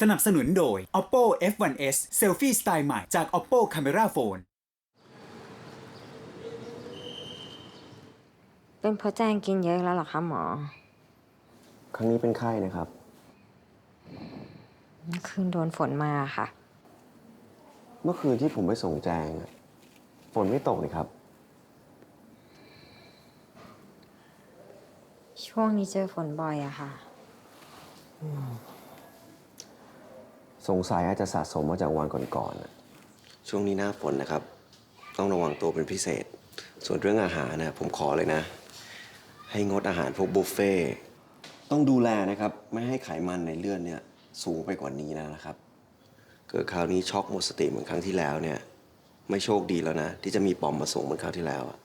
สนับสนุนโดย Oppo F1s Selfie สไตล์ใหม่จาก Oppo Camera Phone เป็นเพราะแจงกินเยอะแล้วเหรอคะหมอ ครั้งนี้เป็นไข้นะครับเมื่อคืนโดนฝนมาค่ะ เมื่อคืนที่ผมไปส่งแจงอะฝนไม่ตกนี่ครับ ช่วงนี้เจอฝนบ่อยอะค่ะ สงสัยอาจจะสะสมมาจากวันก่อนๆน่ะช่วงนี้หน้าฝนนะครับ ต้องระวังตัวเป็นพิเศษ ส่วนเรื่องอาหารนะผมขอเลยนะ ให้งดอาหารพวกบุฟเฟ่ต์ต้องดูแลนะครับ ไม่ให้ไขมันในเลือดเนี่ยสูงไปกว่านี้นะครับ เกิดคราวนี้ช็อกหมดสติเหมือนครั้งที่แล้วเนี่ย ไม่โชคดีแล้วนะ ที่จะมีปอมมาส่งเหมือนคราวที่แล้วอะ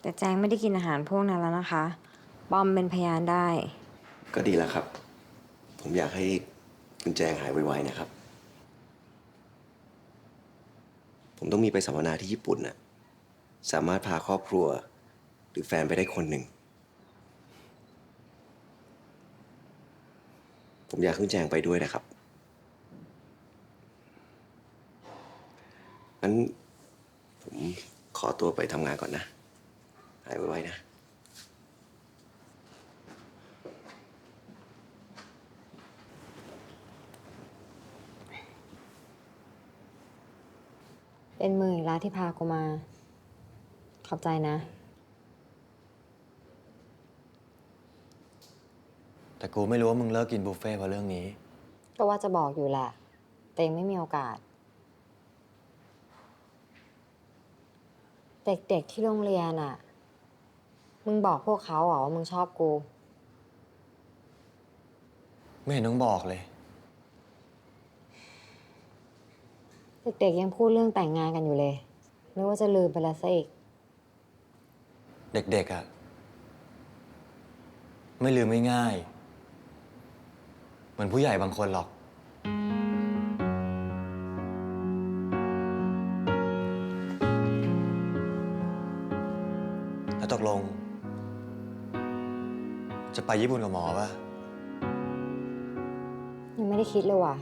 แต่แจงไม่ได้กินอาหารพวกนั้นแล้วนะคะบอมเป็นพยานได้ ก็ดีแล้วครับ ผมอยากให้ คุณแจงหายไวๆนะครับ ผมต้องมีไปสัมมนาที่ญี่ปุ่นน่ะ สามารถพาครอบครัว หรือแฟนไปได้คนหนึ่ง ผมอยากให้คุณแจงไปด้วยนะครับงั้นผมขอตัวไปทำงานก่อนนะ หายไวๆนะ เป็นมืออีกแล้วที่พากูมา ขอบใจนะ แต่กูไม่รู้ว่ามึงเลิกกินบุฟเฟ่ต์เพราะเรื่องนี้ ก็ว่าจะบอกอยู่แหละ แต่ยังไม่มีโอกาส เด็กๆที่โรงเรียนอะมึงบอกพวกเขาเหรอว่ามึงชอบกู ไม่เห็นต้องบอกเลย เด็กๆยังพูดเรื่องแต่งงานกันอยู่เลยนึกว่าจะลืมไปแล้วซะอีก เด็กๆอะ่ะไม่ลืมไม่ง่ายเหมือนผู้ใหญ่บางคนหรอก แล้วตกลง จะไปญี่ปุ่นกับหมอป่ะยังไม่ได้คิดเลยว่ะ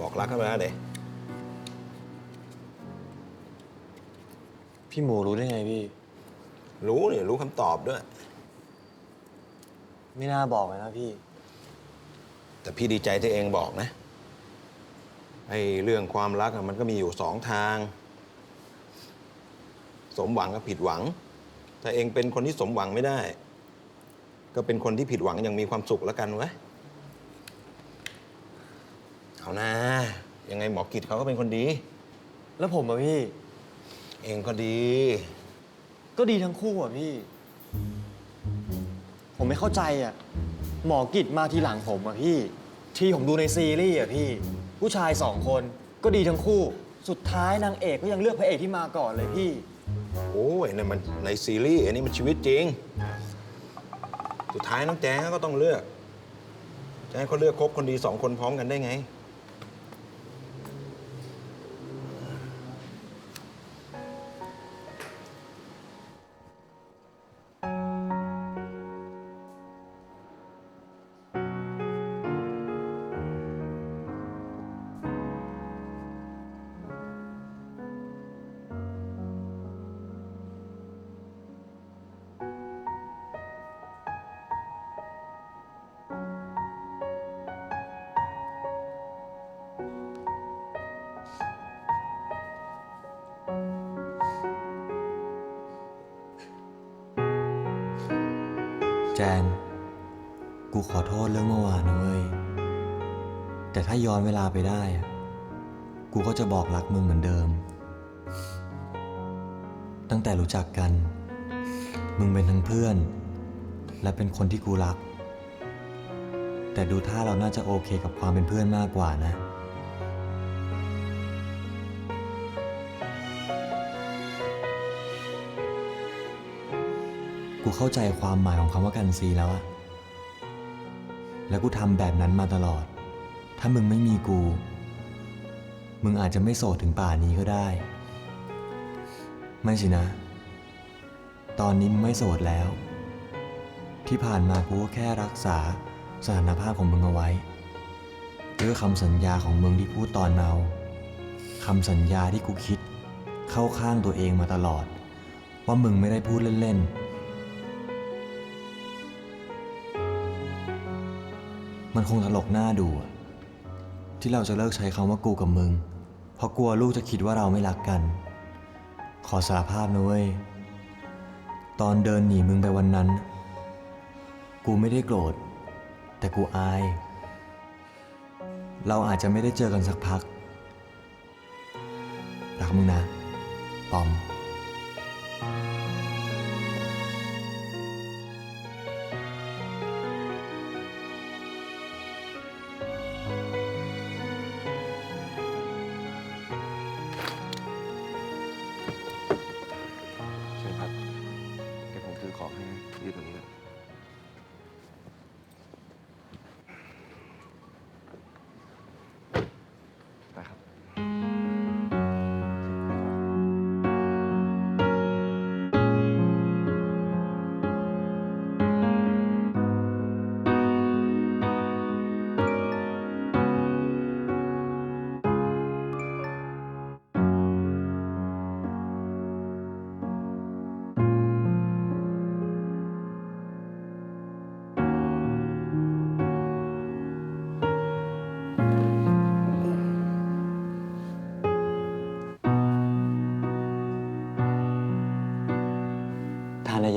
บอกรักกันมาเด็พี่หมูรู้ได้ไงพี่ รู้เนี่ยรู้คำตอบด้วย ไม่น่าบอกเลยนะพี่ แต่พี่ดีใจที่เองบอกนะ ไอ้เรื่องความรักอะมันก็มีอยู่สองทาง สมหวังกับผิดหวัง ถ้าเองเป็นคนที่สมหวังไม่ได้ ก็เป็นคนที่ผิดหวังอย่างมีความสุขแล้วกันไว้ย เอานะ ยังไงหมอกิจเขาก็เป็นคนดี แล้วผมอะพี่ เองก็ดี ก็ดีทั้งคู่อะพี่ ผมไม่เข้าใจอะหมอกิจมาทีหลังผมอะพี่ ที่ผมดูในซีรีส์อะพี่ ผู้ชายสองคนก็ดีทั้งคู่ สุดท้ายนางเอกก็ยังเลือกพระเอกที่มาก่อนเลยพี่ โอ้ยนี่นมันในซีรีส์อันนี้มันชีวิตจริง สุดท้ายน้องแจ้งก็ต้องเลือก จะให้เขาเลือกคบคนดีสองคนพร้อมกันได้ไง แจน กูขอโทษเรื่องเมื่อวานนะเว้ย แต่ถ้าย้อนเวลาไปได้ กูก็จะบอกรักมึงเหมือนเดิม ตั้งแต่รู้จักกัน มึงเป็นทั้งเพื่อน และเป็นคนที่กูรัก แต่ดูท่าเราน่าจะโอเคกับความเป็นเพื่อนมากกว่านะ กูเข้าใจความหมายของคำว่ากันซีแล้วอะแล้วกูทำแบบนั้นมาตลอด ถ้ามึงไม่มีกู มึงอาจจะไม่โสดถึงป่านนี้ก็ได้ ไม่สินะ ตอนนี้มึงไม่โสดแล้ว ที่ผ่านมากูก็แค่รักษาสถานภาพของมึงเอาไว้ด้วยคำสัญญาของมึงที่พูดตอนเมาคำสัญญาที่กูคิด เข้าข้างตัวเองมาตลอด ว่ามึงไม่ได้พูดเล่น ๆ มันคงตลกหน้าดู ที่เราจะเลิกใช้คำว่ากูกับมึง เพราะกลัวลูกจะคิดว่าเราไม่รักกัน ขอสารภาพนะเว้ย ตอนเดินหนีมึงไปวันนั้น กูไม่ได้โกรธ แต่กูอาย เราอาจจะไม่ได้เจอกันสักพัก รักมึงนะ ปอมเ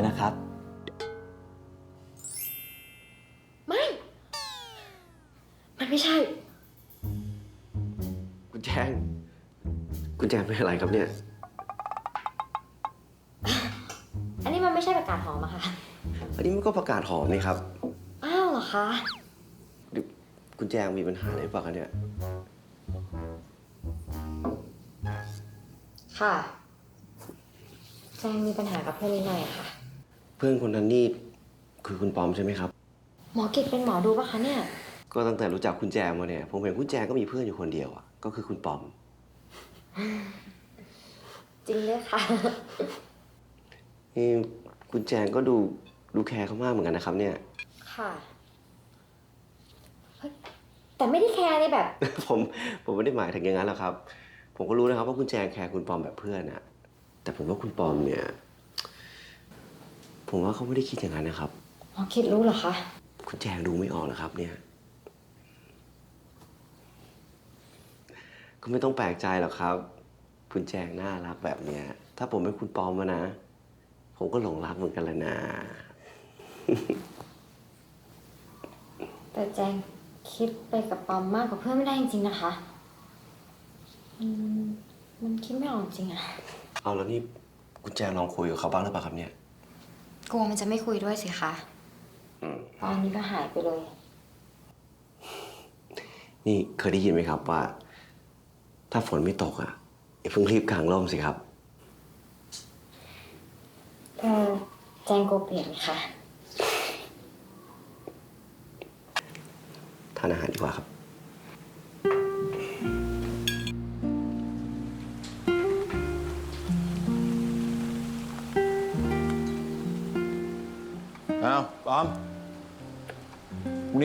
ทานเยอะๆนะครับ ไม่ มันไม่ใช่ คุณแจงคุณแจงเป็นอะไรครับเนี่ย อันนี้มันไม่ใช่ประกาศหอมอะค่ะ อันนี้มันก็ประกาศหอมนี่ครับ อ้าวเหรอคะหรือคุณแจงมีปัญหาอะไรหรือเปล่าคะเนี่ย ค่ะแจงมีปัญหากับเพื่อนนิดหน่อยอะค่ะ เพื่อนคนนั้นนี่คือคุณปอมใช่ไหมครับ หมอกิจเป็นหมอดูปะคะเนี่ย ก็ตั้งแต่รู้จักคุณแจงมาเนี่ยผมเห็นคุณแจงก็มีเพื่อนอยู่คนเดียวอะก็คือคุณปอม จริงด้วยค่ะ นี่คุณแจงก็ดูดูแคร์เขามากเหมือนกันนะครับ เนี่ย ค่ะเฮ้ยแต่ไม่ได้แคร์เลยแบบ ผมผมไม่ได้หมายถึงอย่างนั้นหรอกครับ ผมก็รู้นะครับว่าคุณแจงแคร์คุณปอมแบบเพื่อนอะแต่ผมว่าคุณปอมเนี่ย ผมว่าเขาไม่ได้คิดอย่างนั้นนะครับหมอกิจรู้เหรอคะ คุณแจงดูไม่ออกนะครับ เนี่ย ก็ไม่ต้องแปลกใจหรอกครับ คุณแจงน่ารักแบบเนี้ย ถ้าผมเป็นคุณปอมมานะ ผมก็หลงรักเหมือนกันแหละนะ แต่แจงคิดไปกับปอมมากกว่าเพื่อนไม่ได้จริงๆนะคะอืมมันคิดไม่ออกจริงอะ เอาแล้วนี่คุณแจงลองคุยกับเขาบ้างหรือเปล่าครับเนี่ย กลัวมันจะไม่คุยด้วยสิคะอืมตอนนี้ก็หายไปเลย นี่เคยได้ยินไหมครับว่า ถ้าฝนไม่ตกอะอย่าเพิ่งรีบกางร่มสิครับเออแจงโกลัวเปลี่ยนค่ะ ทานอาหารดีกว่าครับ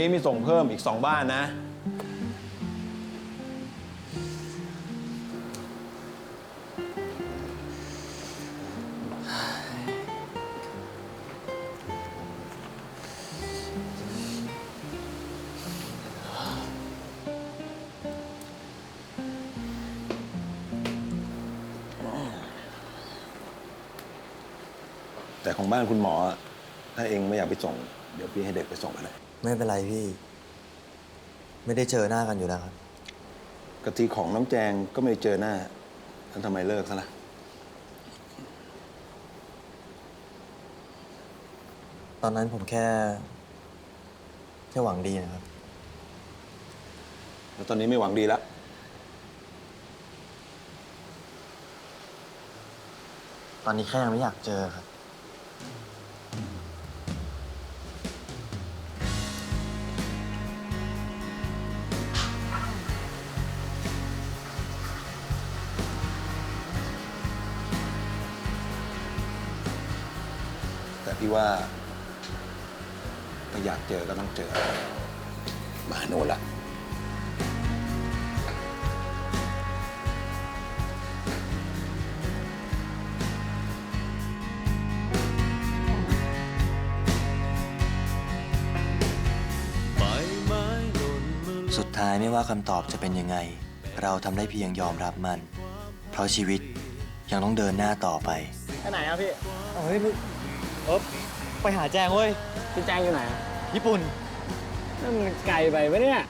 นี้มีส่งเพิ่มอีกสองบ้านนะ แต่ของบ้านคุณหมอ ถ้าเองไม่อยากไปส่ง เดี๋ยวพี่ให้เด็กไปส่งไปเลย ไม่เป็นไรพี่ ไม่ได้เจอหน้ากันอยู่แล้วครับ กะทิของน้องแจงก็ไม่เจอหน้าท่านทำไมเลิกซะล่ะ ตอนนั้นผมแค่ แค่หวังดีนะครับ แล้วตอนนี้ไม่หวังดีแล้ว ตอนนี้แค่ยังไม่อยากเจอครับ ถ้าอยากเจอก็ต้องเจอ มาโน่นละสุดท้ายไม่ว่าคำตอบจะเป็นยังไง เราทำได้เพียงยอมรับมัน เพราะชีวิตยังต้องเดินหน้าต่อไป ไปไหนอะพี่ เฮ้ยเออ ไปหาแจงเว้ยพี่แจ้งอยู่ไหนอะญี่ปุ่นนั่นมันไกลไปปะเนี่ย